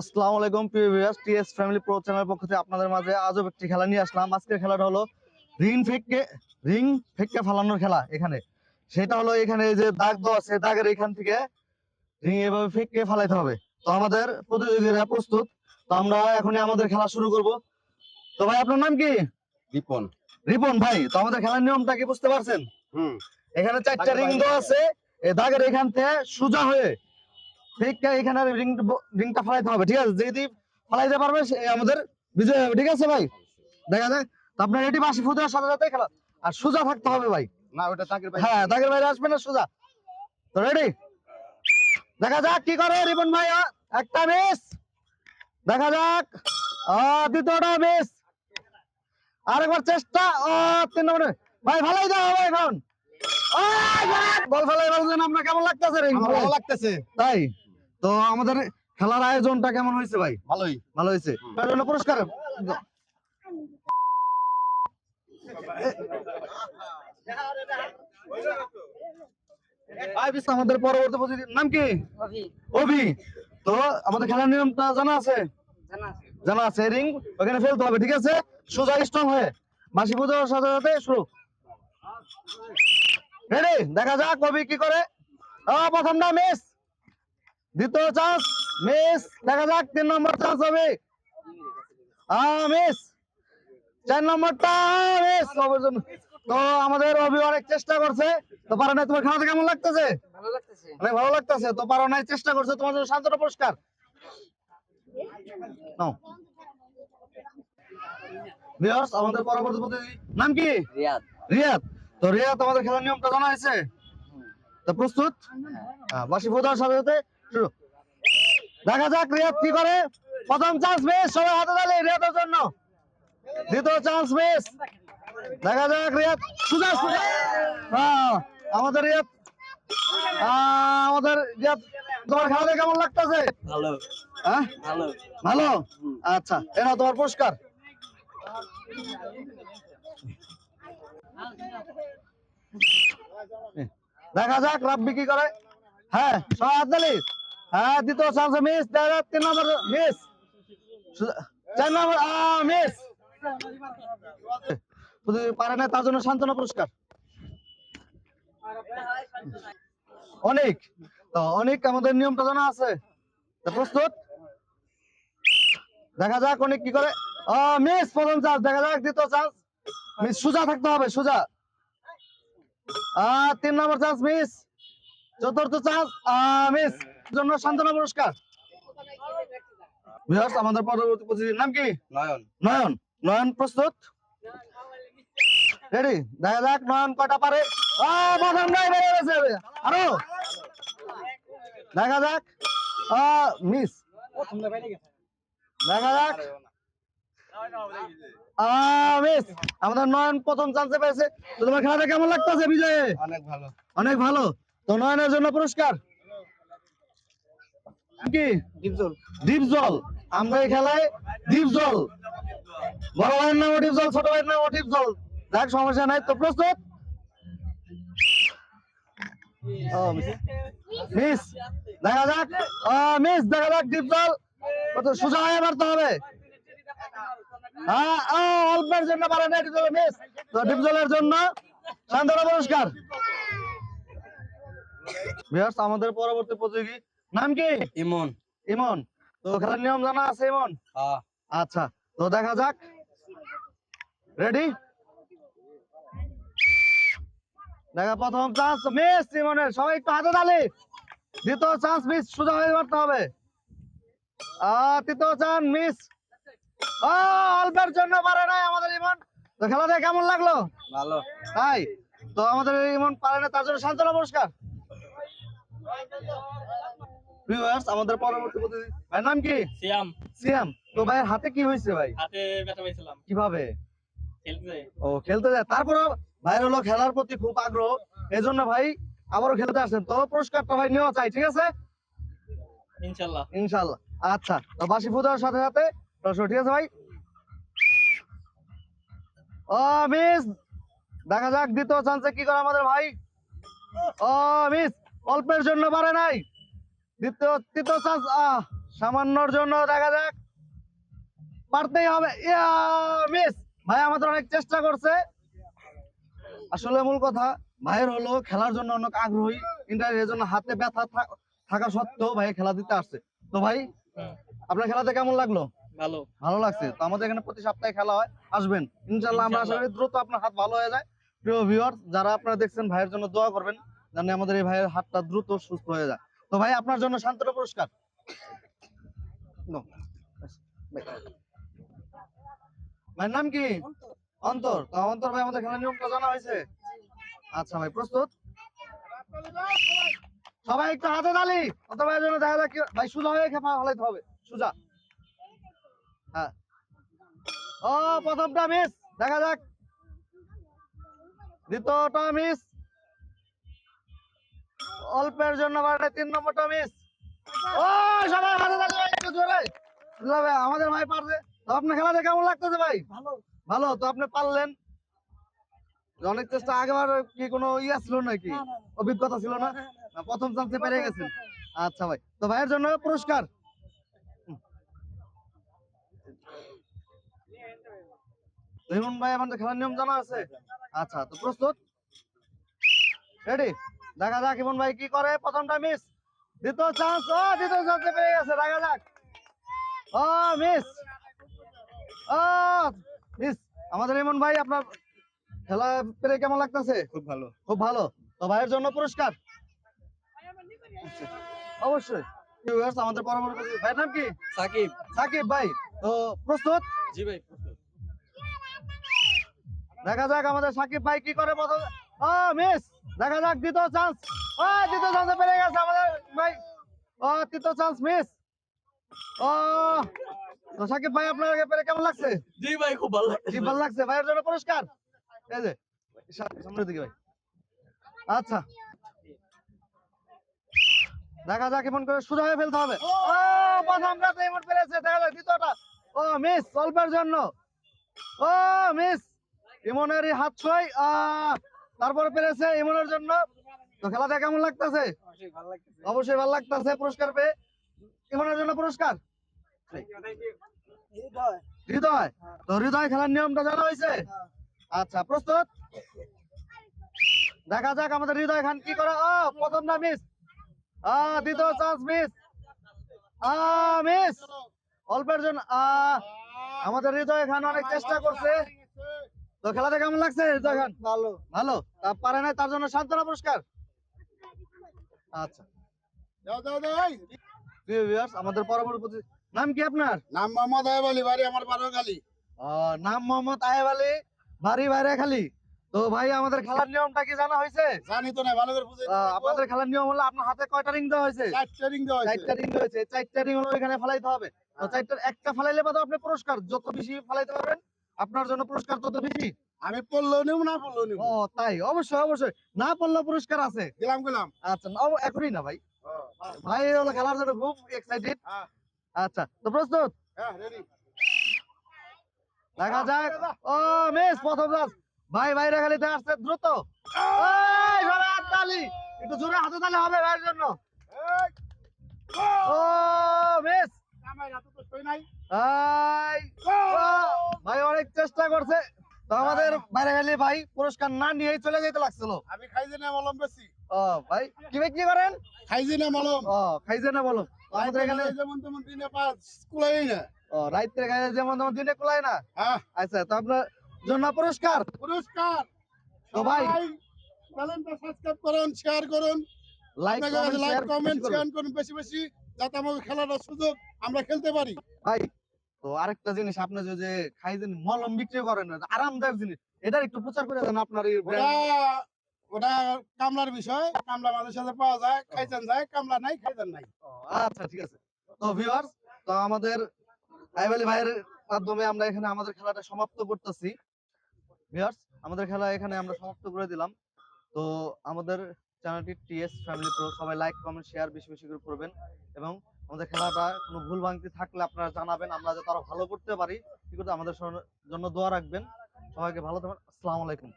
আসসালামু আলাইকুম প্রিয় ভিউয়ার্স টিএস ফ্যামিলি প্রো চ্যানেলের পক্ষ থেকে আপনাদের মাঝে একটি খেলা নিয়ে আসলাম। আজকের খেলাটা হলো রিং ফেককে রিং ফেককে ফালানোর খেলা এখানে। সেটা হলো এখানে যে দাগ দেওয়া আছে দাগের এখান থেকে রিং এভাবে ফেককে ফালাইতে হবে। তো আমাদের প্রতিযোগীরা প্রস্তুত। তো আমরা এখনই আমাদের খেলা শুরু করব। তো ভাই আপনার নাম কি? রিপন। রিপন ভাই তো আমাদের খেলার নিয়মটা কি বুঝতে পারছেন? হুম। এখানে চারটা রিং দেওয়া আছে। এই দাগের এখান থেকে সোজা হয়ে ফেকটা এখানে রিং রিংটা ফালাইতে হবে ঠিক আছে? যদি ফালাইতে পারবে আমাদের বিজয় হবে ঠিক আছে ভাই? দেখা যাক। আপনার রেডি বাসি ফুটার সাথে সাথে খেলা আর সোজা থাকতে হবে ভাই। না ওটা তাকের বাইরে হ্যাঁ দাগের বাইরে আসবে না সোজা। তো রেডি দেখা যাক কি করে ভাই একটা মিস দেখা যাক। দ্বিতীয়টা মিস আরেকবার চেষ্টা। ও তিন নম্বরে। ভাই ভালোই দাও ভাই এখন। বল ফেলাই বলছেন আপনার কেমন লাগতেছে রে ভালো লাগতেছে। তাই? তো আমাদের খেলার আয়োজনটা কেমন হয়েছে ভাই? ভালোই। ভালো হয়েছে? পুরস্কার। আমাদের পরবর্তী প্রতিনিধি নাম কি? অভি। তো আমাদের খেলার নিয়মটা জানা আছে? জানা আছে। রিং ওখানে ফেলতে হবে ঠিক আছে? সোজা স্ট্রং হয়ে। মাসি পুজোর সাথে সাথে শুরু। রেডি দেখা যাক কবি কি করে। প্রথমটা মিস দ্বিতীয় চান্স মিস দেখা যাক তিন নম্বর চান্স হবে মিস চার নম্বরটা মিস তো আমাদের অভি অনেক চেষ্টা করছে। তো পারো নাই তোমার খেলাতে কেমন লাগতেছে? অনেক ভালো লাগতেছে। তো পারো নাই চেষ্টা করছে তোমার জন্য শান্তনা পুরস্কার। আমাদের পরবর্তী নাম কি? রিয়াদ। রিয়াদ। তো রিয়াদ আমাদের খেলার নিয়মটা জানা আছে তো প্রস্তুত? হ্যাঁ, বাসি ফোদার সাথে সাথে শুরু। দেখা যাক রিয়াদ কি করে। প্রথম চান্স মিস সবাই হাতে তালি রিয়াদের জন্য। দ্বিতীয় চান্স মিস দেখা যাক রিয়াদ সুজা সুজা হ্যাঁ, আমাদের রিয়াদ আমাদের রিয়াদ তোমার খেলাতে কেমন লাগতেছে? ভালো। হ্যাঁ? ভালো। ভালো? আচ্ছা এনা তোমার পুরস্কার। দেখা যাক রাব্বি কি করে। হ্যাঁ দিলি। হ্যাঁ দ্বিতীয় চান্স মিস তিন নম্বর মিস চার নম্বর মিস পারে না, তার জন্য সান্ত্বনা পুরস্কার। অনেক, তো অনেক, আমাদের নিয়মটা জানা আছে। প্রস্তুত? দেখা যাক, অনেক কি করে। মিস প্রথম চান্স দেখা যাক, দ্বিতীয় চান্স মিস সোজা থাকতে হবে সোজা। আহ তিন নম্বর চান্স মিস চতুর্থ চান্স মিস জন্য সান্ত্বনা পুরস্কার। ভিউয়ার্স আমাদের পরবর্তী প্রতিনিধির নাম কি? নয়ন। নয়ন। নয়ন প্রস্তুত? রেডি দেখা যাক নয়ন কটা পারে। আহ, প্রথম নাই বেড়ে গেছে। আরও। দেখা যাক। মিস দেখা যাক। মিস আমাদের নয়ন প্রথম চান্সে পেয়েছে। তো তোমার খেলাটা কেমন লাগতেছে বিজয়ে? অনেক ভালো। অনেক ভালো। তো নয়নের জন্য পুরস্কার? কি? ডিপ জল আমরা এই খেলায় ডিপ জল বড় ভাইয়ের নাম জল ছোট ভাইয়ের নাম জল দেখ সমস্যা নাই। তো প্রস্তুত? মিস। দেখা যাক। মিস দেখা যাক ডিপ জল সোজা হয়ে মারতে হবে। হ্যাঁ অল্পের জন্য পারে না মিস জন্য পুরস্কার। আমাদের পরবর্তী প্রতিযোগী নাম কি? ইমন। ইমন। তো খেলার নিয়ম জানা আছে ইমন? হ্যাঁ। আচ্ছা তো দেখা যাক। রেডি দেখা প্রথম চান্স মিস ইমনের। সবাই একটু হাতে তালি। দ্বিতীয় চান্স মিস সোজা হয়ে মারতে হবে। আহ, তৃতীয় চান্স মিস অল্পের জন্য পারে নাই আমাদের ইমন। তো খেলাটা কেমন লাগল? ভালো। তাই? তো আমাদের ইমন পারে না তার জন্য সান্ত্বনা পুরস্কার। ভিউয়ার্স আমাদের পরবর্তী প্রতিনিধি ভাইয়ের নাম কি? সিয়াম। সিয়াম। তো ভাইয়ের হাতে কি হয়েছে ভাই? হাতে ব্যথা পেয়েছিলাম। কীভাবে? খেলতে। ও খেলতে যায়। তারপরে ভাইয়ের হলো খেলার প্রতি খুব আগ্রহ। এই জন্য ভাই আবারও খেলতে আসেন। তো পুরস্কারটা ভাই নেওয়া চাই ঠিক আছে? ইনশাল্লাহ। ইনশাল্লাহ। আচ্ছা তো বাসি ফুদার সাথে সাথে প্রশ্ন ঠিক আছে ভাই? ও মিস দেখা যাক দ্বিতীয় চান্সে কি করে আমাদের ভাই? ও মিস অল্পের জন্য পারে নাই। দ্বিতীয় তৃতীয় চান্স আহ সামান্যর জন্য দেখা যাক। পারতেই হবে। ইয়া মিস ভাই আমাদের অনেক চেষ্টা করছে। আসলে মূল কথা ভাইয়ের হলো খেলার জন্য অনেক আগ্রহী। এর জন্য হাতে ব্যথা থাকা সত্ত্বেও ভাই খেলা দিতে আসছে। তো ভাই আপনার খেলাতে কেমন লাগল? ভালো। ভালো লাগছে। তো আমাদের এখানে প্রতি সপ্তাহে খেলা হয়। আসবেন। ইনশাল্লাহ আমরা আশা করি দ্রুত আপনার হাত ভালো হয়ে যায়। প্রিয় ভিউয়ার যারা আপনারা দেখছেন ভাইয়ের জন্য দোয়া করবেন জানি আমাদের এই ভাইয়ের হাতটা দ্রুত সুস্থ হয়ে যায়। তো ভাই আপনার জন্য শান্তনা পুরস্কার। ভাই। ভাইয়ের নাম কি? অন্তর। তো অন্তর ভাই আমাদের খেলার নিয়মটা জানা হয়েছে। আচ্ছা ভাই প্রস্তুত? সবাই একটু হাতে তালি। অন্তর ভাইয়ের জন্য দেখা যাক ভাই সোজা হয়ে খেপা হলাইতে হবে। সোজা। ও প্রথমটা মিস দেখা যাক। দ্বিতীয়টা মিস অল্পের জন্য বাড়ে তিন নম্বরটা মিস ও সবাই একটু জোরে। আমাদের ভাই পারবে তো আপনার খেলাতে কেমন লাগতেছে ভাই? ভালো। ভালো তো আপনি পারলেন। অনেক চেষ্টা আগেবার কি কোনো ইয়া ছিল নাকি? অভিজ্ঞতা ছিল না? না, প্রথম চান্সে পেরে গেছেন। আচ্ছা ভাই তো ভাইয়ের জন্য পুরস্কার? ইমন ভাই আমাদের খেলার নিয়ম জানা আছে? আচ্ছা তো প্রস্তুত? রেডি দেখা যাক ইমন ভাই কি করে। প্রথমটা মিস দ্বিতীয় চান্স ও দ্বিতীয় চান্সে পেয়ে গেছে। দেখা যাক। ও মিস ও মিস আমাদের ইমন ভাই আপনার খেলা পেরে কেমন লাগতেছে? খুব ভালো। খুব ভালো। তো ভাইয়ের জন্য পুরস্কার? অবশ্যই। আমাদের পরবর্তী ভাইয়ের নাম কি? সাকিব। সাকিব ভাই। তো প্রস্তুত? জি ভাই। দেখা যাক আমাদের সাকিব ভাই কি করে প্রথম ও মিস দেখা যাক দ্বিতীয় চান্স ও দ্বিতীয় চান্সে পেরে গেছে আমাদের ভাই। ও তৃতীয় চান্স মিস ও তো সাকিব ভাই আপনার পেরে কেমন লাগছে? জি ভাই খুব ভালো লাগছে। জি ভালো লাগছে। ভাইয়ের জন্য পুরস্কার। এই যে সামনের দিকে ভাই। আচ্ছা। দেখা যাক এমন করে সোজা হয়ে ফেলতে হবে। ও প্রথমটা তো এমন পেরেছে। দেখা যাক দ্বিতীয়টা। ও মিস অল্পের জন্য। ও মিস ইমনের হাত ছয় তারপরে পেরেছে ইমনের জন্য। তো খেলাটা কেমন লাগতেছে? অবশ্যই ভালো লাগতেছে। পুরস্কার পেয়ে। ইমনের জন্য পুরস্কার? হৃদয়। তো হৃদয় খেলার নিয়মটা জানা হয়েছে? আচ্ছা প্রস্তুত? দেখা যাক আমাদের হৃদয় খান কি করে। ও প্রথমটা মিস দ্বিতীয় চান্স মিস মিস অল্পের জন্য আমাদের হৃদয় খান অনেক চেষ্টা করছে। তো খেলাটা কেমন লাগছে ভালো। ভালো? তা পারে না তার জন্য সান্ত্বনা পুরস্কার? আচ্ছা। আমাদের পরবর্তী নাম কি আপনার? নাম মোহাম্মদ আয়ব আলী বাড়ি আমার বারোখালী। নাম মোহাম্মদ আয়েব আলী বাড়ি বাইরে খালি তো ভাই আমাদের খেলার নিয়মটা কি জানা হয়েছে? জানি তো না ভালো করে বুঝে আপনাদের খেলার নিয়ম হলো আপনার হাতে কয়টা রিং দেওয়া হয়েছে? চারটে রিং দেওয়া হয়েছে। চারটা রিং হয়েছে। চারটা রিং হলো এখানে ফেলাইতে হবে। তো চারটার একটা ফেলাইলে বাদে আপনি পুরস্কার যত বেশি ফেলাইতে পারবেন আপনার জন্য পুরস্কার তত বেশি আমি পড়লেও নিব না পড়লেও নিব। ও তাই? অবশ্যই অবশ্যই। না পড়লেও পুরস্কার আছে। গেলাম গেলাম। আচ্ছা না, এখনই না ভাই। ভাই হলো খেলার জন্য খুব এক্সাইটেড হ্যাঁ। আচ্ছা তো প্রস্তুত? হ্যাঁ রেডি দেখা যাক। ও মিস প্রথম রাস ভাই খালিতে আসছে দ্রুত। এই, হাততালি। একটু জোরে হাতে তালি হবে ভাইয়ের জন্য। ও মিস আমার হাতে তো ভাই অনেক চেষ্টা করছে। তো আমাদের বাইরে খালি ভাই পুরস্কার না নিয়েই চলে যেতে লাগছিল। আমি খাইছি না মলম বেশি ও ভাই কি বিক্রি করেন? খাইছি না মলম। ও খাইছে না তো আমাদের এখানে যেমন তেমন দিনে পাঁচ কুলাই না। ও রাইতে খাই যেমন তেমন দিনে কুলায় না? হ্যাঁ। আচ্ছা তো আপনার জন্য পুরস্কার? পুরস্কার! তো ভাই চ্যানেলটা সাবস্ক্রাইব করুন শেয়ার করুন। লাইক কমেন্ট কমেন্ট শেয়ার করুন বেশি বেশি। যাতে আমাদের খেলাটার সুযোগ আমরা খেলতে পারি। ভাই তো আরেকটা জিনিস আপনি যে খাইছেন মলম বিক্রি করেন আরামদায়ক জিনিস। এটার একটু প্রচার করে দেন আপনার ওটা ওটা কামলার বিষয়। কামলা মাঝে সাথে পাওয়া যায় খাইতেন যায় কামলা নাই খাইতেন নাই। আচ্ছা ঠিক আছে। তো ভিউয়ার্স তো আমাদের আইবালি ভাইয়ের মাধ্যমে আমরা এখানে আমাদের খেলাটা সমাপ্ত করতেছি। ভিউয়ার্স আমাদের খেলা এখানে আমরা সমাপ্ত করে দিলাম। তো আমাদের চ্যানেলটি টিএস ফ্যামিলি প্রো সবাই লাইক কমেন্ট শেয়ার বেশি বেশি করে করবেন। এবং আমাদের খেলাটা কোনো ভুল ভাঙতি থাকলে আপনারা জানাবেন, আমরা যাতে আরও ভালো করতে পারি। কি করতে আমাদের জন্য দোয়া রাখবেন। সবাইকে ভালো থাকবেন। আসসালামু আলাইকুম।